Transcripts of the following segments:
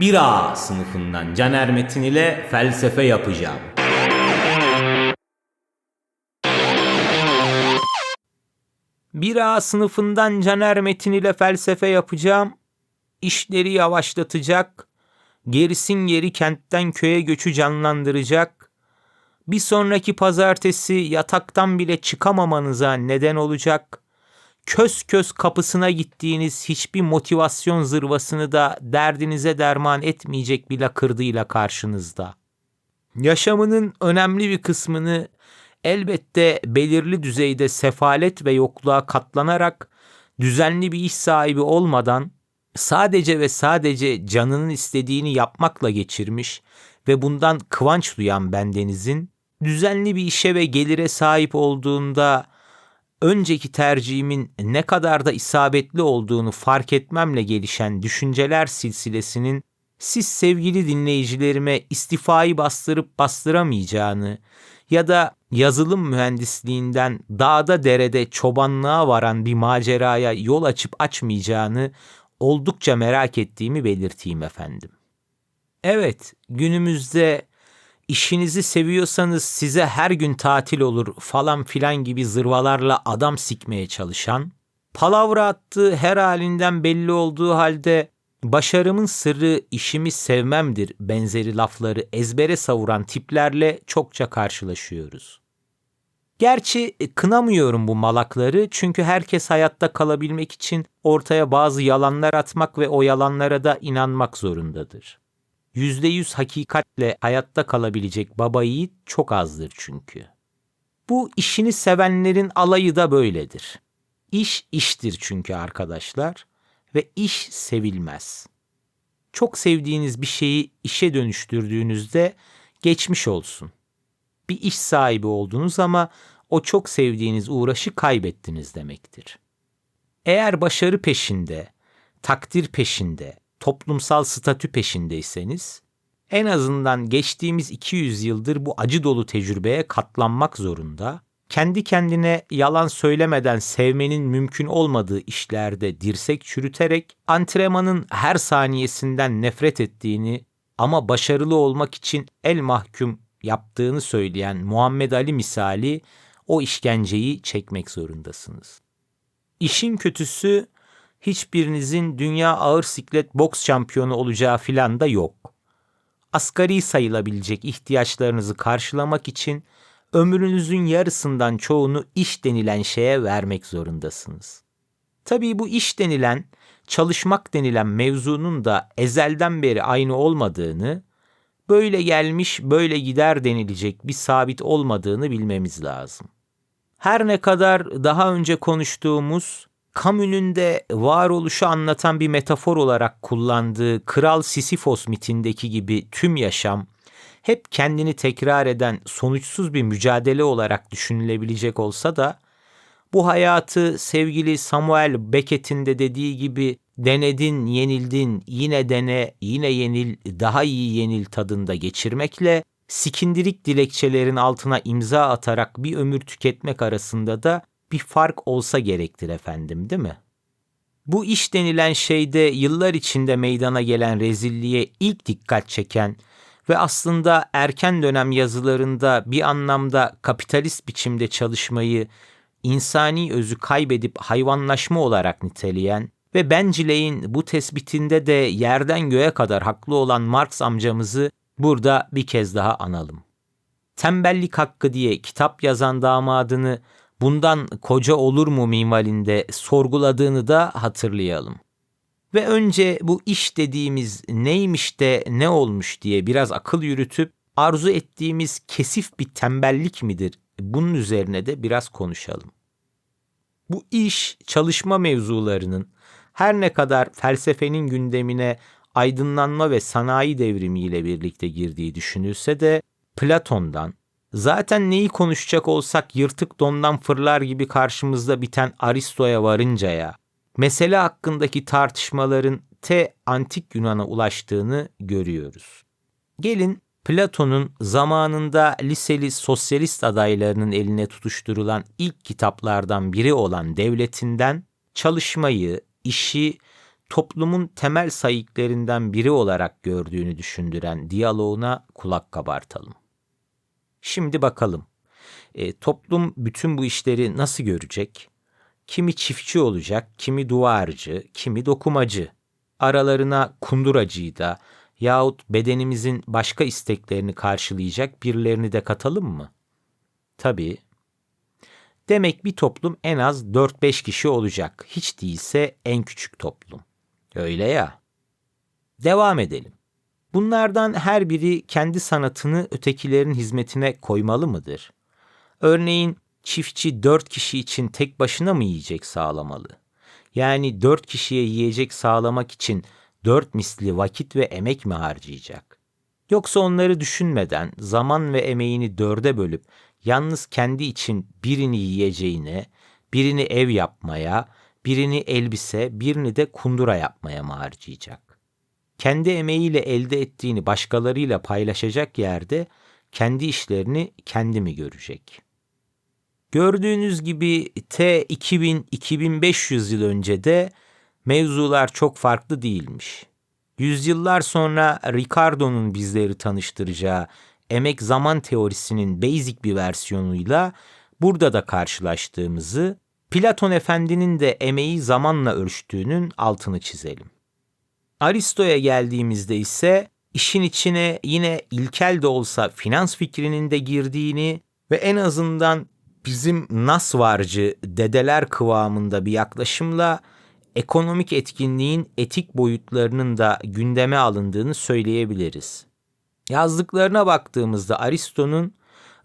1A sınıfından Caner Metin ile felsefe yapacağım. Bir A sınıfından Caner Metin ile felsefe yapacağım. İşleri yavaşlatacak. Gerisin geri kentten köye göçü canlandıracak. Bir sonraki pazartesi yataktan bile çıkamamanıza neden olacak. Kös kös kapısına gittiğiniz hiçbir motivasyon zırvasını da derdinize derman etmeyecek bir lakırdıyla karşınızda. Yaşamının önemli bir kısmını elbette belirli düzeyde sefalet ve yokluğa katlanarak düzenli bir iş sahibi olmadan sadece ve sadece canının istediğini yapmakla geçirmiş ve bundan kıvanç duyan bendenizin düzenli bir işe ve gelire sahip olduğunda önceki tercihimin ne kadar da isabetli olduğunu fark etmemle gelişen düşünceler silsilesinin siz sevgili dinleyicilerime istifayı bastırıp bastıramayacağını ya da yazılım mühendisliğinden dağda derede çobanlığa varan bir maceraya yol açıp açmayacağını oldukça merak ettiğimi belirteyim efendim. Evet, günümüzde işinizi seviyorsanız size her gün tatil olur falan filan gibi zırvalarla adam sikmeye çalışan, palavra attığı her halinden belli olduğu halde başarımın sırrı işimi sevmemdir benzeri lafları ezbere savuran tiplerle çokça karşılaşıyoruz. Gerçi kınamıyorum bu malakları çünkü herkes hayatta kalabilmek için ortaya bazı yalanlar atmak ve o yalanlara da inanmak zorundadır. %100 hakikatle hayatta kalabilecek baba yiğit çok azdır çünkü. Bu işini sevenlerin alayı da böyledir. İş iştir çünkü arkadaşlar ve iş sevilmez. Çok sevdiğiniz bir şeyi işe dönüştürdüğünüzde geçmiş olsun. Bir iş sahibi oldunuz ama o çok sevdiğiniz uğraşı kaybettiniz demektir. Eğer başarı peşinde, takdir peşinde, toplumsal statü peşindeyseniz en azından geçtiğimiz 200 yıldır bu acı dolu tecrübeye katlanmak zorunda, kendi kendine yalan söylemeden sevmenin mümkün olmadığı işlerde dirsek çürüterek antrenmanın her saniyesinden nefret ettiğini ama başarılı olmak için el mahkum yaptığını söyleyen Muhammed Ali misali o işkenceyi çekmek zorundasınız. İşin kötüsü hiçbirinizin dünya ağır siklet boks şampiyonu olacağı filan da yok. Asgari sayılabilecek ihtiyaçlarınızı karşılamak için ömrünüzün yarısından çoğunu iş denilen şeye vermek zorundasınız. Tabii bu iş denilen, çalışmak denilen mevzunun da ezelden beri aynı olmadığını, böyle gelmiş böyle gider denilecek bir sabit olmadığını bilmemiz lazım. Her ne kadar daha önce konuştuğumuz Camus'un de varoluşu anlatan bir metafor olarak kullandığı Kral Sisyphos mitindeki gibi tüm yaşam hep kendini tekrar eden sonuçsuz bir mücadele olarak düşünülebilecek olsa da bu hayatı sevgili Samuel Beckett'in de dediği gibi denedin, yenildin, yine dene, yine yenil, daha iyi yenil tadında geçirmekle sikindirik dilekçelerin altına imza atarak bir ömür tüketmek arasında da bir fark olsa gerektir efendim değil mi? Bu iş denilen şeyde yıllar içinde meydana gelen rezilliğe ilk dikkat çeken ve aslında erken dönem yazılarında bir anlamda kapitalist biçimde çalışmayı insani özü kaybedip hayvanlaşma olarak niteleyen ve Bencileyin bu tespitinde de yerden göğe kadar haklı olan Marx amcamızı burada bir kez daha analım. Tembellik hakkı diye kitap yazan damadını bundan koca olur mu minvalinde sorguladığını da hatırlayalım. Ve önce bu iş dediğimiz neymiş de ne olmuş diye biraz akıl yürütüp arzu ettiğimiz kesif bir tembellik midir? Bunun üzerine de biraz konuşalım. Bu iş çalışma mevzularının her ne kadar felsefenin gündemine aydınlanma ve sanayi devrimiyle birlikte girdiği düşünülse de Platon'dan, zaten neyi konuşacak olsak yırtık dondan fırlar gibi karşımızda biten Aristo'ya varıncaya, mesele hakkındaki tartışmaların te antik Yunan'a ulaştığını görüyoruz. Gelin Platon'un zamanında liseli sosyalist adaylarının eline tutuşturulan ilk kitaplardan biri olan Devletinden çalışmayı, işi toplumun temel sayıklarından biri olarak gördüğünü düşündüren diyaloğuna kulak kabartalım. Şimdi bakalım. E, toplum bütün bu işleri nasıl görecek? Kimi çiftçi olacak, kimi duvarcı, kimi dokumacı. Aralarına kunduracıyı da yahut bedenimizin başka isteklerini karşılayacak birilerini de katalım mı? Tabii. Demek bir toplum en az 4-5 kişi olacak. Hiç değilse en küçük toplum. Öyle ya. Devam edelim. Bunlardan her biri kendi sanatını ötekilerin hizmetine koymalı mıdır? Örneğin çiftçi dört kişi için tek başına mı yiyecek sağlamalı? Yani dört kişiye yiyecek sağlamak için dört misli vakit ve emek mi harcayacak? Yoksa onları düşünmeden zaman ve emeğini dörde bölüp yalnız kendi için birini yiyeceğine, birini ev yapmaya, birini elbise, birini de kundura yapmaya mı harcayacak? Kendi emeğiyle elde ettiğini başkalarıyla paylaşacak yerde kendi işlerini kendi mi görecek? Gördüğünüz gibi T 2000-2500 yıl önce de mevzular çok farklı değilmiş. Yüzyıllar sonra Ricardo'nun bizleri tanıştıracağı emek zaman teorisinin basic bir versiyonuyla burada da karşılaştığımızı, Platon Efendi'nin de emeği zamanla ölçtüğünün altını çizelim. Aristo'ya geldiğimizde ise işin içine yine ilkel de olsa finans fikrinin de girdiğini ve en azından bizim nasvarcı dedeler kıvamında bir yaklaşımla ekonomik etkinliğin etik boyutlarının da gündeme alındığını söyleyebiliriz. Yazdıklarına baktığımızda Aristo'nun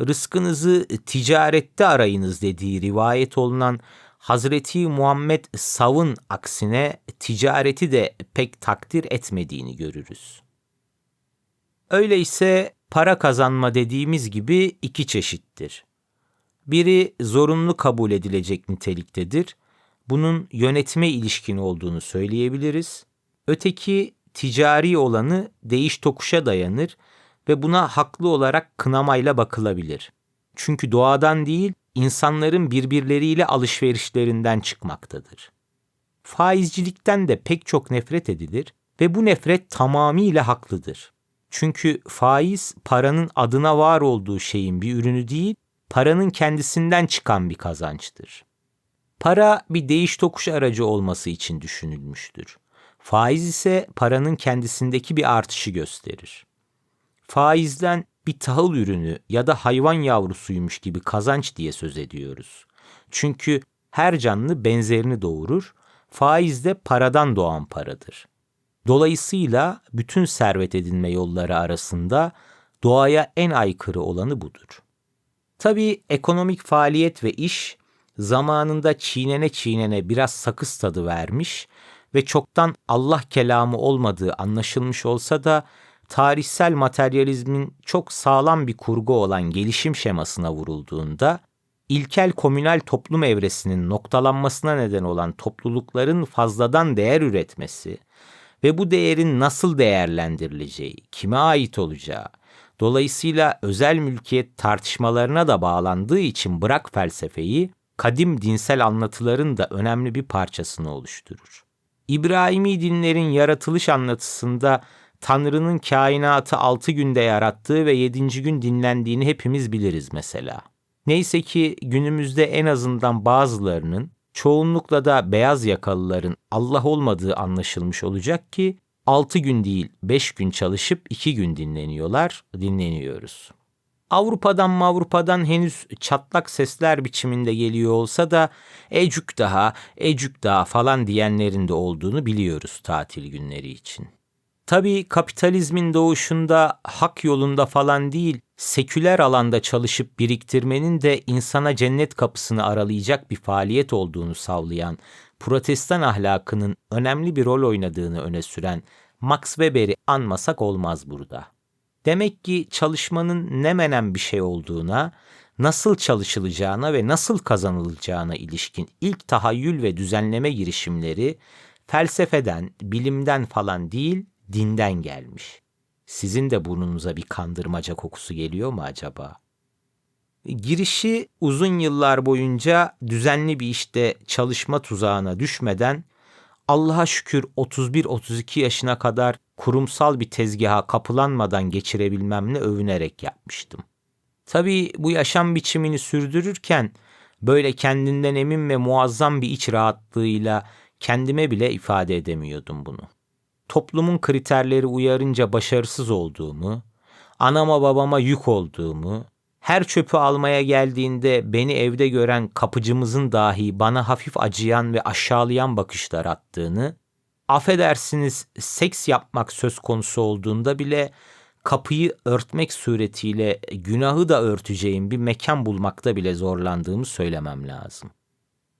rızkınızı ticarette arayınız dediği rivayet olunan Hazreti Muhammed Sav'ın aksine ticareti de pek takdir etmediğini görürüz. Öyleyse para kazanma dediğimiz gibi iki çeşittir. Biri zorunlu kabul edilecek niteliktedir. Bunun yönetime ilişkin olduğunu söyleyebiliriz. Öteki ticari olanı değiş tokuşa dayanır ve buna haklı olarak kınamayla bakılabilir. Çünkü doğadan değil, insanların birbirleriyle alışverişlerinden çıkmaktadır. Faizcilikten de pek çok nefret edilir ve bu nefret tamamıyla haklıdır. Çünkü faiz paranın adına var olduğu şeyin bir ürünü değil, paranın kendisinden çıkan bir kazançtır. Para bir değiş tokuş aracı olması için düşünülmüştür. Faiz ise paranın kendisindeki bir artışı gösterir. Faizden bir tahıl ürünü ya da hayvan yavrusuymuş gibi kazanç diye söz ediyoruz. Çünkü her canlı benzerini doğurur, faiz de paradan doğan paradır. Dolayısıyla bütün servet edinme yolları arasında doğaya en aykırı olanı budur. Tabii ekonomik faaliyet ve iş zamanında çiğnene çiğnene biraz sakız tadı vermiş ve çoktan Allah kelamı olmadığı anlaşılmış olsa da tarihsel materyalizmin çok sağlam bir kurgu olan gelişim şemasına vurulduğunda ilkel komünal toplum evresinin noktalanmasına neden olan toplulukların fazladan değer üretmesi ve bu değerin nasıl değerlendirileceği, kime ait olacağı, dolayısıyla özel mülkiyet tartışmalarına da bağlandığı için bırak felsefeyi, kadim dinsel anlatıların da önemli bir parçasını oluşturur. İbrahimi dinlerin yaratılış anlatısında Tanrı'nın kainatı altı günde yarattığı ve yedinci gün dinlendiğini hepimiz biliriz mesela. Neyse ki günümüzde en azından bazılarının, çoğunlukla da beyaz yakalıların Allah olmadığı anlaşılmış olacak ki altı gün değil beş gün çalışıp iki gün dinleniyorlar, dinleniyoruz. Avrupa'dan Avrupa'dan henüz çatlak sesler biçiminde geliyor olsa da ecük daha, ecük daha falan diyenlerin de olduğunu biliyoruz tatil günleri için. Tabii kapitalizmin doğuşunda hak yolunda falan değil, seküler alanda çalışıp biriktirmenin de insana cennet kapısını aralayacak bir faaliyet olduğunu savlayan, protestan ahlakının önemli bir rol oynadığını öne süren Max Weber'i anmasak olmaz burada. Demek ki çalışmanın ne menen bir şey olduğuna, nasıl çalışılacağına ve nasıl kazanılacağına ilişkin ilk tahayyül ve düzenleme girişimleri felsefeden, bilimden falan değil, dinden gelmiş. Sizin de burnunuza bir kandırmaca kokusu geliyor mu acaba? Girişi uzun yıllar boyunca düzenli bir işte çalışma tuzağına düşmeden Allah'a şükür 31-32 yaşına kadar kurumsal bir tezgaha kapılanmadan geçirebilmemle övünerek yapmıştım. Tabii bu yaşam biçimini sürdürürken böyle kendinden emin ve muazzam bir iç rahatlığıyla kendime bile ifade edemiyordum bunu. Toplumun kriterleri uyarınca başarısız olduğumu, anama babama yük olduğumu, her çöpü almaya geldiğinde beni evde gören kapıcımızın dahi bana hafif acıyan ve aşağılayan bakışlar attığını, affedersiniz seks yapmak söz konusu olduğunda bile kapıyı örtmek suretiyle günahı da örteceğim bir mekan bulmakta bile zorlandığımı söylemem lazım.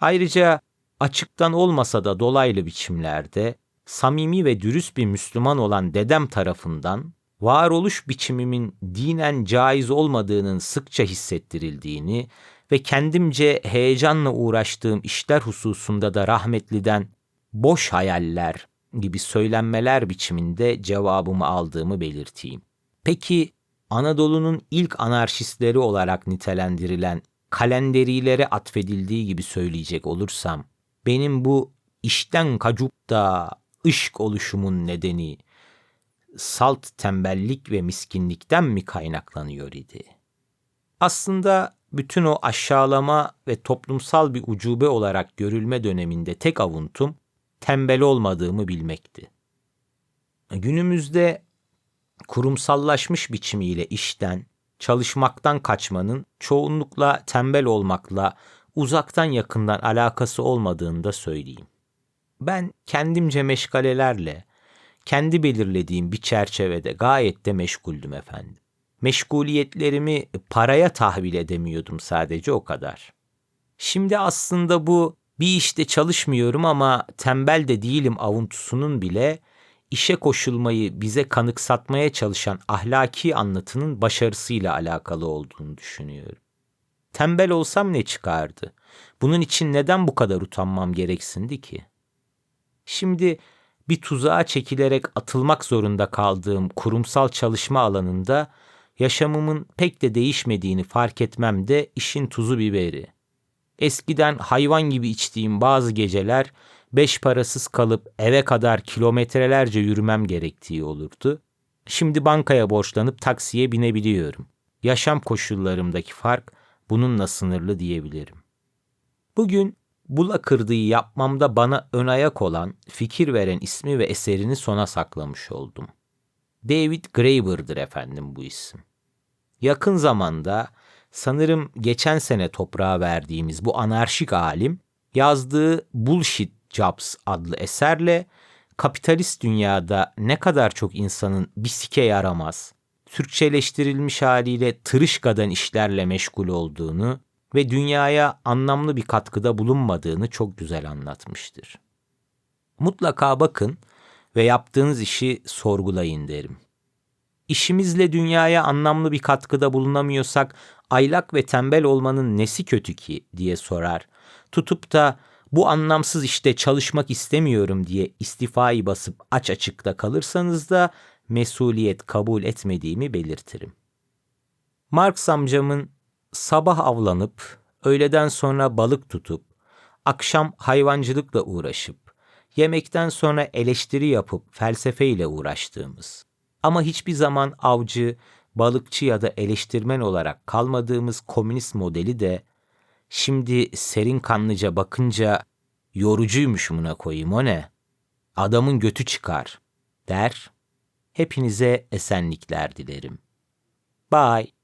Ayrıca açıktan olmasa da dolaylı biçimlerde samimi ve dürüst bir Müslüman olan dedem tarafından varoluş biçimimin dinen caiz olmadığının sıkça hissettirildiğini ve kendimce heyecanla uğraştığım işler hususunda da rahmetliden boş hayaller gibi söylenmeler biçiminde cevabımı aldığımı belirteyim. Peki Anadolu'nun ilk anarşistleri olarak nitelendirilen kalenderilere atfedildiği gibi söyleyecek olursam, benim bu işten kacup da ışk oluşumun nedeni salt tembellik ve miskinlikten mi kaynaklanıyor idi? Aslında bütün o aşağılama ve toplumsal bir ucube olarak görülme döneminde tek avuntum tembel olmadığımı bilmekti. Günümüzde kurumsallaşmış biçimiyle işten, çalışmaktan kaçmanın çoğunlukla tembel olmakla uzaktan yakından alakası olmadığını da söyleyeyim. Ben kendimce meşgalelerle, kendi belirlediğim bir çerçevede gayet de meşguldüm efendim. Meşguliyetlerimi paraya tahvil edemiyordum sadece o kadar. Şimdi aslında bu bir işte çalışmıyorum ama tembel de değilim avuntusunun bile işe koşulmayı bize kanıksatmaya çalışan ahlaki anlatının başarısıyla alakalı olduğunu düşünüyorum. Tembel olsam ne çıkardı? Bunun için neden bu kadar utanmam gereksindi ki? Şimdi bir tuzağa çekilerek atılmak zorunda kaldığım kurumsal çalışma alanında yaşamımın pek de değişmediğini fark etmem de işin tuzu biberi. Eskiden hayvan gibi içtiğim bazı geceler beş parasız kalıp eve kadar kilometrelerce yürümem gerektiği olurdu. Şimdi bankaya borçlanıp taksiye binebiliyorum. Yaşam koşullarımdaki fark bununla sınırlı diyebilirim. Bugün bula kırdığı yapmamda bana ön ayak olan, fikir veren ismi ve eserini sona saklamış oldum. David Graeber'dır efendim bu isim. Yakın zamanda sanırım geçen sene toprağa verdiğimiz bu anarşik alim yazdığı Bullshit Jobs adlı eserle kapitalist dünyada ne kadar çok insanın bisike yaramaz, Türkçeleştirilmiş haliyle tırışkadan işlerle meşgul olduğunu ve dünyaya anlamlı bir katkıda bulunmadığını çok güzel anlatmıştır. Mutlaka bakın ve yaptığınız işi sorgulayın derim. İşimizle dünyaya anlamlı bir katkıda bulunamıyorsak aylak ve tembel olmanın nesi kötü ki diye sorar. Tutup da bu anlamsız işte çalışmak istemiyorum diye istifayı basıp aç açıkta kalırsanız da mesuliyet kabul etmediğimi belirtirim. Marx amcamın sabah avlanıp, öğleden sonra balık tutup, akşam hayvancılıkla uğraşıp, yemekten sonra eleştiri yapıp felsefeyle uğraştığımız ama hiçbir zaman avcı, balıkçı ya da eleştirmen olarak kalmadığımız komünist modeli de şimdi serin kanlıca bakınca yorucuymuş buna koyayım o ne? Adamın götü çıkar der. Hepinize esenlikler dilerim. Bye.